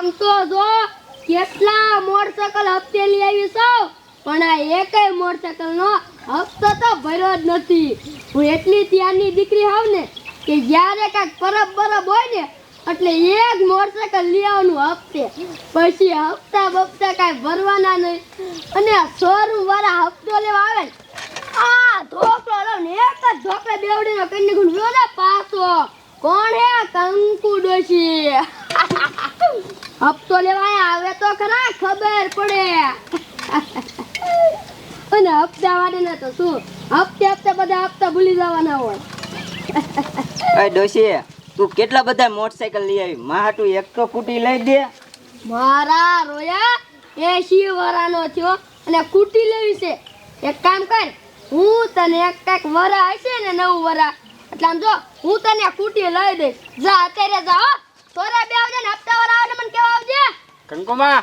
આમ તો જો કેટલા મોટરસાયકલ હપ્તે લઈ આવી સૌ પણ આ એકેય મોટરસાયકલ નો હપ્તો તો ભર્યો જ નથી. હું એટલી ત્યારની દીકરી હોઉં ને કે જ્યારે કાંઈક પરબ બરબ હોય ને, એટલે એક મોટરસાયકલ લઈ આવવાનું હપ્તે. પછી હપ્તા બપ્તા કાંઈ ભરવાના નહીં. અને શોરૂમ વાળા હપ્તો લેવા આવે ને, આ ધોકડો ને એક જ ધોકડે બેવડીનો કન્યા ગુણ પાછો. કોણ હે કંકુ ડોશી હપ્તો લેવા આયા આવે તો ખરા ખબર પડે. અને હપ્તા વાળીને તો શું? હપ્તે હપ્તે બધા હપ્તા ભૂલી જવાના હોય. ડોશી તું કેટલા બધા મોટરસાયકલ લઈ આવી? માહાટું એક તો કુટી લઈ દે. મારા રોયા એસી વરાનો થયો અને કુટી લેવી છે. એક કામ કર હું તને એક કાંઈક વરા હશે ને નવું વરા એટલે આમ જો હું તને કુટી લઈ દઈશ. જા અત્યારે જા હો. બે આવજે ને હપ્તા આવે મને કેવા આવજે? કંકુમા.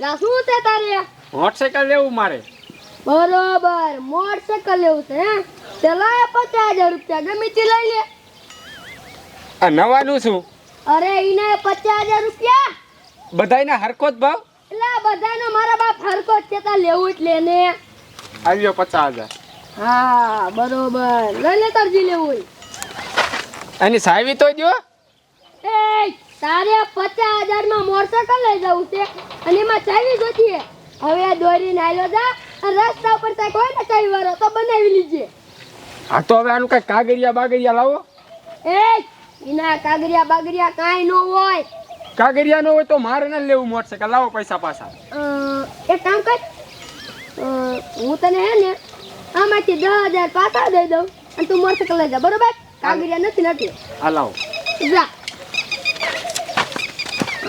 લા શું છે તારે? મોટરસાયકલ લેવું મારે. બરોબર મોટરસાયકલ લેવું છે હે? લાય પચાસ હજાર રૂપિયા ગમે તે લઈ લે. આ નવાનું શું? અરે ઈને પચાસ હજાર રૂપિયા? બધાયના હરકો જ ભાવ? એટલે બધાનો મારા બાપ હરકો જ છે તાર લેવું જ લે ને. આવ્યો પચાસ હજાર. હા બરોબર. લઈ લે તારજી લેવું એની સાવી તો જો. એ તારે પચાસ હજારમાં મોટરસાયકલ લઈ જવું છે અને એમાં ચાવી જોતી. હવે દોરીને આયલો જા અને રસ્તા ઉપર તક હોય ને ચાવી વાળો તો બનાવી લીજે. હા તો હવે આનું કઈ કાગરિયા બાગરિયા લાવો. એ એના કાગરિયા બાગરિયા કાંઈ ન હોય. કાગરિયા નો હોય તો મારે ન લેવું મોટરસાયકલ. લાવો પૈસા પાછા. એક કામ કર. હું તને હે ને આમાંથી દસ હજાર પાછા દઈ દઉં અને તું મોટરસાયકલ લઈ જા. બરોબર? કાગરિયા નથી નથી. આ લાવો. જા.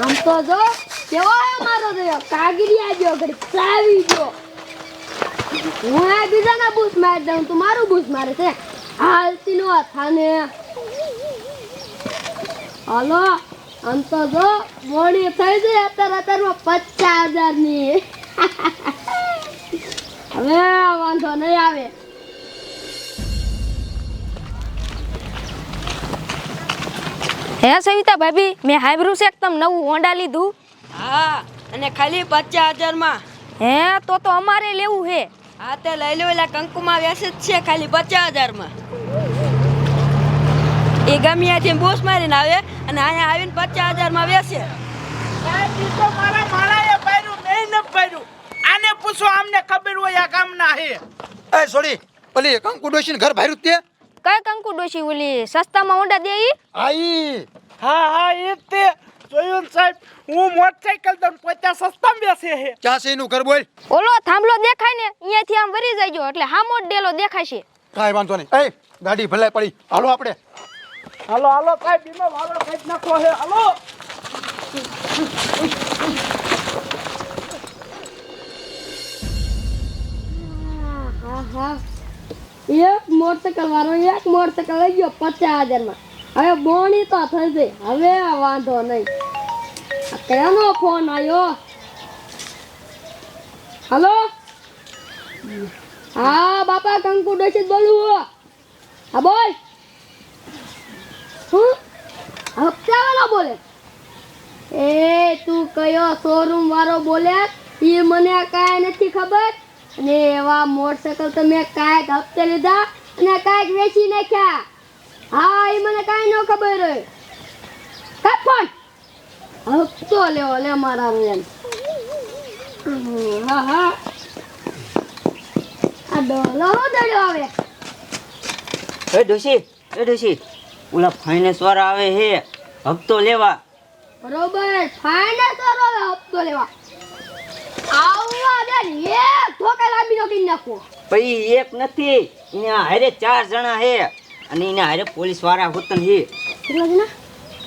આમ તો જો કેવો મારો દયો કાગરિયા જો ઘડી ચાવી જો. હું આ બીજાના બૂસ મારી દઉં તું મારું બૂસ મારે છે. હાલતી નો થાને. હાલો આમ તો જો મોડી થઈ જાય અત્યારે અત્યારમાં પચાસ હજારની હવે વાંધો નહીં આવે. હે સવિતા ભાભી મેં છે કે નવું હોન્ડા લીધું? હા અને ખાલી પચાસ હજારમાં હે તો તો અમારે લેવું છે હા તે લઈ લો એટલે કંકુમાં વેસે જ છે ખાલી પચાસ હજારમાં એ ગમે ત્યાંથી બોસ મારીને આવે અને અહીંયા આવીને પચાસ હજારમાં માં તો મારા માળાએ મેં ન આને પૂછો આમને ખબર હોય આ ગામના હે. એ સોડી ઓલી કંકુ ડોશીને ઘર ભાર્યું તે? કઈ કંકુ ડોશી ઓલી સસ્તામાં ઊંડા દે ઈ? આઈ. હા હા એ તે. જોયું સાહેબ હું મોટરસાઇકલ દઉં પચાસ સસ્તા બેસે હે ક્યાં છે એનું ઘર બોલ? ઓલો થાંભલો દેખાય ને અહીંયાથી આમ વરી જાય એટલે હામો ડેલો દેખાશે કાંઈ વાંધો નહીં. એ ગાડી ભલાઈ પડી. હાલો આપણે. હાલો હાલો સાહેબ બીમો વાળો કાઢી નાખો હે હાલો. હા હા. એક મોટરસાયકલ વાળો, એક મોટરસાયકલ લઈ ગયો પચાસ હજારમાં. હવે બોણી તો થશે હવે વાંધો નહીં. કયાનો ફોન આવ્યો? હલો? હા, બાપા, કંકુ ડોશી બોલું હું, બોલ. શું? હપ્તા વાળો બોલે? એ, તું કયો શોરૂમ વાળો બોલે? એ મને કાંઈ નથી ખબર. અને એવા મોટરસાયકલ તો મેં કાંઈક હપ્તે લીધા? અને કાંઈક વેચી નાખ્યા. હા એ મને કાંઈ ન ખબર હોય. કાંઈ ફોન. હપ્તો લેવો લે મારા હમ, હા હા. આ ડોલો હું દડો આવે? એ ડોશી એ ડોશી ઓલા ફાઇનાન્સ વાળા આવે હે હપ્તો લેવા. બરોબર ફાઇનાન્સ વાળો આવે હપ્તો લેવા. આવવા દે એક ધોકા લાંબી નો નાખો. પછી એક નથી. એના હારે ચાર જણા હે અને એના હારે પોલીસવાળા હોતન હે. કેટલા જણા?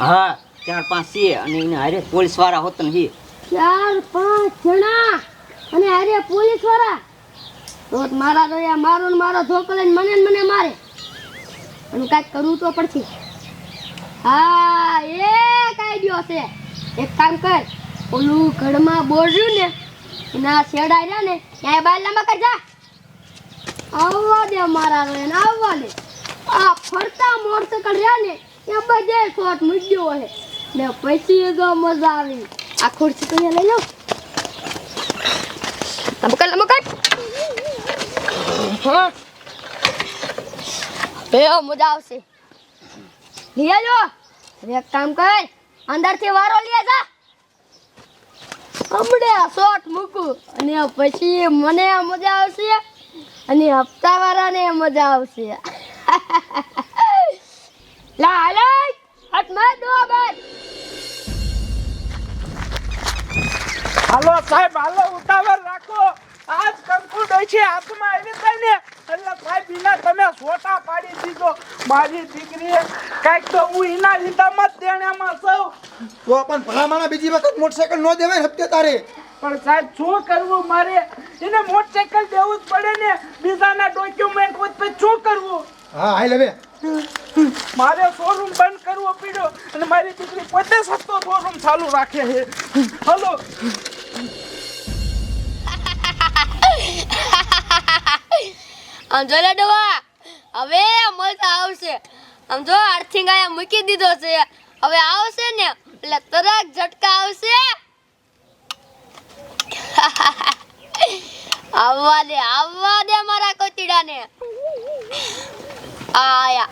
હા ચાર પાંચ છે અને એના હારે પોલીસવાળા હોતન હે. ચાર પાંચ જણા અને હારે પોલીસવાળા? તો મારા તો યા મારો ને મારો ધોકો લઈને મને ને મને મારે. અને કાંઈક કરવું તો પડશે. હા એક આઈડિયો છે. એક કામ કર. ઓલું ઘરમાં બોર્યું ને એના શેડા રહ્યા ને ત્યાં બાર લાંબા કર જા. આવવા દે મારા રોયા આવવા દે. આ ફરતા મોટરસાયકલ રહ્યા ને એ બધે શોટ મૂક્યો હે. ને પછી જો મજા આવી. આ ખુરશી તો લઈ લો લમકડ હા. બે મજા આવશે. લઈ જો એક કામ કર અંદરથી વારો લઈ જા. હમણે શોટ મૂકું. અને પછી મને મજા આવશે. અને હપ્તાવાળાને મજા આવશે. લાલચ! હાથમાં દો બસ હાલો સાહેબ હાલો ઉતાવળ રાખો. આજ કંકુ છે હાથમાં આવી થાય ને. એટલે સાહેબ એના તમે સોટા પાડી દીધો. મારી દીકરીએ કાંઈક તો હું એના લીધામાં જ દેણામાં સૌ તો પણ ભલામણા બીજી વખત મોટરસાયકલ ન દેવાય હપ્તે તારે. પણ સાહેબ શું કરવું? મારે એને મોટરસાયકલ દેવું જ પડે ને. બીજાના ડોક્યુમેન્ટ હોય તો શું કરવું? હા હાલ હવે. મારે શોરૂમ બંધ કરવો પડ્યો અને મારી દીકરી પોતે સસ્તો શોરૂમ ચાલુ રાખે છે. હલો. ડવા લે ડોવા હવે મજા આવશે. આમ જો આર્થિંગ આયા મૂકી દીધો છે. હવે આવશે ને એટલે તરત ઝટકા આવશે. આવવા દે આવવા દે મારા કોતીડાને આયા.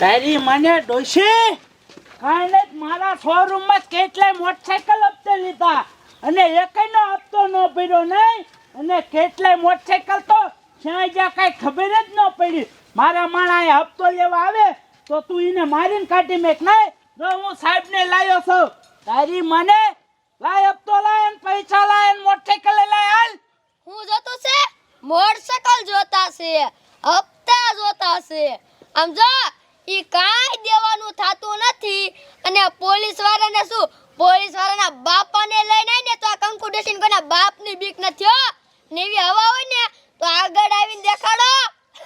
તારી મને ડોશી? કાલે મારા શોરૂમમાં કેટલાય મોટરસાયકલ હપ્તે લીધા. અને એકનો હપ્તો ન ભર્યો નહીં. અને કેટલાય મોટરસાયકલ તો ક્યાં જ્યાં કાંઈ ખબર જ ન પડી. મારા માણાએ હપ્તો લેવા આવે, તો તું એને મારીને કાઢી મેક નહીં. તો હું સાહેબને લાવ્યો છું. તારી મને લાય હપ્તો લાય ને પૈસા લાય ને મોટરસાયકલ લાય હાલ. હું જોતો છે? મોટરસાયકલ જોતા છે હપ્તા જોતા છે. આમ જો ઈ કાંઈ દેવાનું થાતું નથી. અને પોલીસ વાળાને શું? પોલીસ વાળાના બાપાને લઈને આવી ને તો આ કંકુ ડેસીન કોના બાપની બીક નથી હો. ને એવી હવા હોય ને તો આગળ આવીને દેખાડો.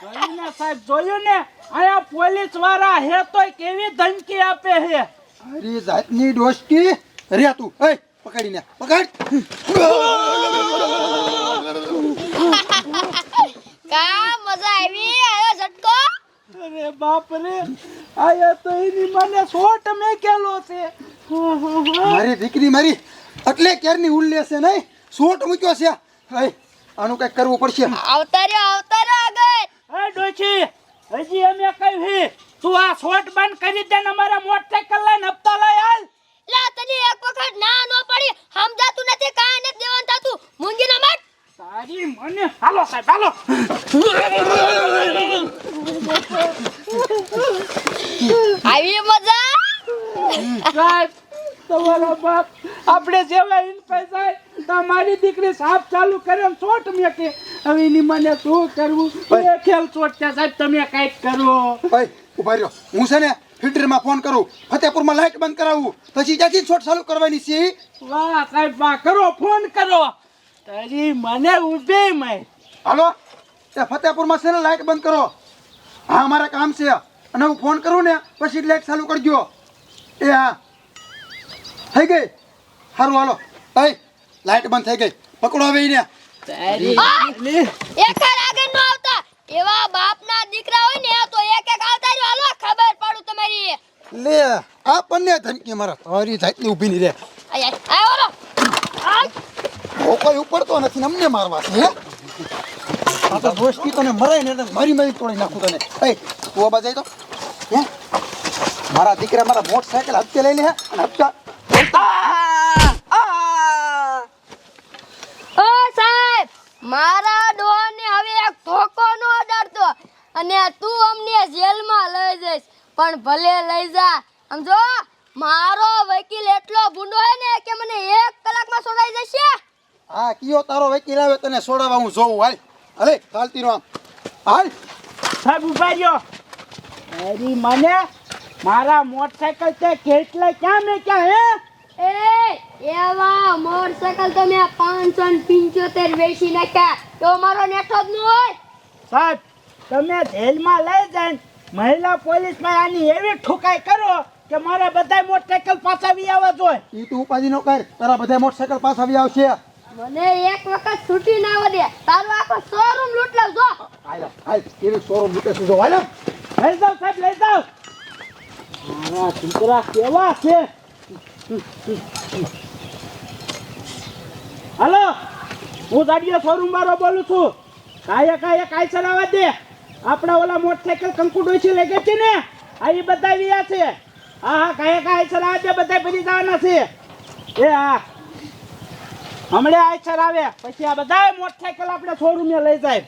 જોયું ને સાહેબ જોયું ને? આયા પોલીસવાળા હે તોય કેવી ધમકી આપે હે? અરે જાતની ડોશકી. રે તું એ પકડીને પકડ. કા મજા આવી? આયો ઝટકો? અરે બાપ રે આયા તો એની મને સોટ મેકેલો છે. મારી દીકરી મારી એટલે ક્યારની ઉલ લેશે નહીં? સોટ મૂક્યો છે. હઈ આનું કઈ કરવું પડશે. આવતા રહ્યો આવતા રહ્યો આગળ. હે ડોચી હજી અમે કઈ હે? તું આ સોટ બંધ કરી દે ને અમારા મોટરસાયકલ લઈને હપ્તો લઈ આલ. લા તને એક વખત ના નો પડી સમજાતું નથી કાંઈ નથી દેવાનું થાતું મૂંગી ના મત તારી મને હાલો સાહેબ હાલો આવી મજા સાહેબ તમારા બાપ આપણે જેવા ઇન પૈસા તમારી દીકરી સાફ ચાલુ કરે ચોટ મેકે. હવે એની મને શું કરવું? એ ખેલ ચોટ છે સાહેબ તમે કંઈક કરો. ઊભા રહ્યો. હું છે ને ફિલ્ટરમાં ફોન કરું ફતેપુરમાં લાઈટ બંધ કરાવું પછી ત્યાંથી શોટ ચાલુ કરવાની છે. વાહ સાહેબ વાહ કરો ફોન કરો. તારી મને ઊભી મેં હાલો? એ ફતેપુરમાં છે ને લાઈટ બંધ કરો. હા મારે કામ છે. અને હું ફોન કરું ને પછી લાઈટ ચાલુ કરજો. એ હા. થઈ ગઈ? સારું હાલો. ભાઈ લાઈટ બંધ થઈ ગઈ. પકડો હવે એને. તારી એક આગળ નો આવતા. એવા બાપના દીકરા હોય ને તો એક એક આવતા રહ્યો હાલો ખબર પડું તમારી લે આ બંને ધમકી મારા તારી જાતની ઊભી નહીં રે આય આય આય ઓલો આય કોઈ ઉપડતો નથી ને અમને મારવા છે હે? આ તો દોસ્તી તને મરાય ને મારી મારી તોડી નાખું તને. એ તું આ બાજુ તો હે? મારા દીકરા મારા મોટરસાયકલ હપ્તે લઈ લે અને હપ્તા ઓ સાહેબ મારા ડોને હવે એક ધોકો નો ડરતો અને તું અમને જેલમાં લઈ જઈશ પણ ભલે લઈ જા. સમજો મારો વકીલ એટલો ભૂંડો હે ને કે મને એક કલાકમાં છોડાઈ જશે? હા કયો તારો વકીલ આવે તને છોડાવવા હું જોઉં હાલ. અરે ચાલતી નો હાલ. સાહેબ ઊભા રહ્યો. તારી મને મારા મોટરસાયકલ તે કેટલે ક્યાં મેં ક્યાં હે? એ એવા મોટરસાયકલ તો મેં પાંચસો ને પંચોતેર વેચી નાખ્યા. તો મારો નેઠો જ ન હોય. સાહેબ તમે જેલમાં લઈ જાય મહિલા પોલીસમાં આની એવી ઠુકાઈ કરો કે મારા બધા મોટરસાયકલ પાછા આવી આવવા જોઈએ. ઈ તું ઉપાધિ નો કર. તારા બધા મોટરસાયકલ પાછા આવી આવશે. મને એક વખત છૂટી ના વધે તારો આખો શોરૂમ લૂંટ લાવજો હાલ હાલ, કેવી શોરૂમ લૂટે છે, જો, હાલ. લઈ જાવ સાહેબ, લઈ જાવ મારા છોકરા કેવા છે? હાલો, હું દાડિયા શોરૂમ વાળો બોલું છું. કાયા કાયા, કાય ચલાવવા દે. આપણા ઓલા મોટરસાયકલ કંકુ છે લઈ ગઈ છે ને? આ બધા વ્યા છે. હા હા, કાયા, કાય ચલાવવા દે બધા ફરી જવાના છે. એ, હા. હમણાં આયસર આવે. પછી આ બધા મોટરસાયકલ આપણે શોરૂમે લઈ જાય.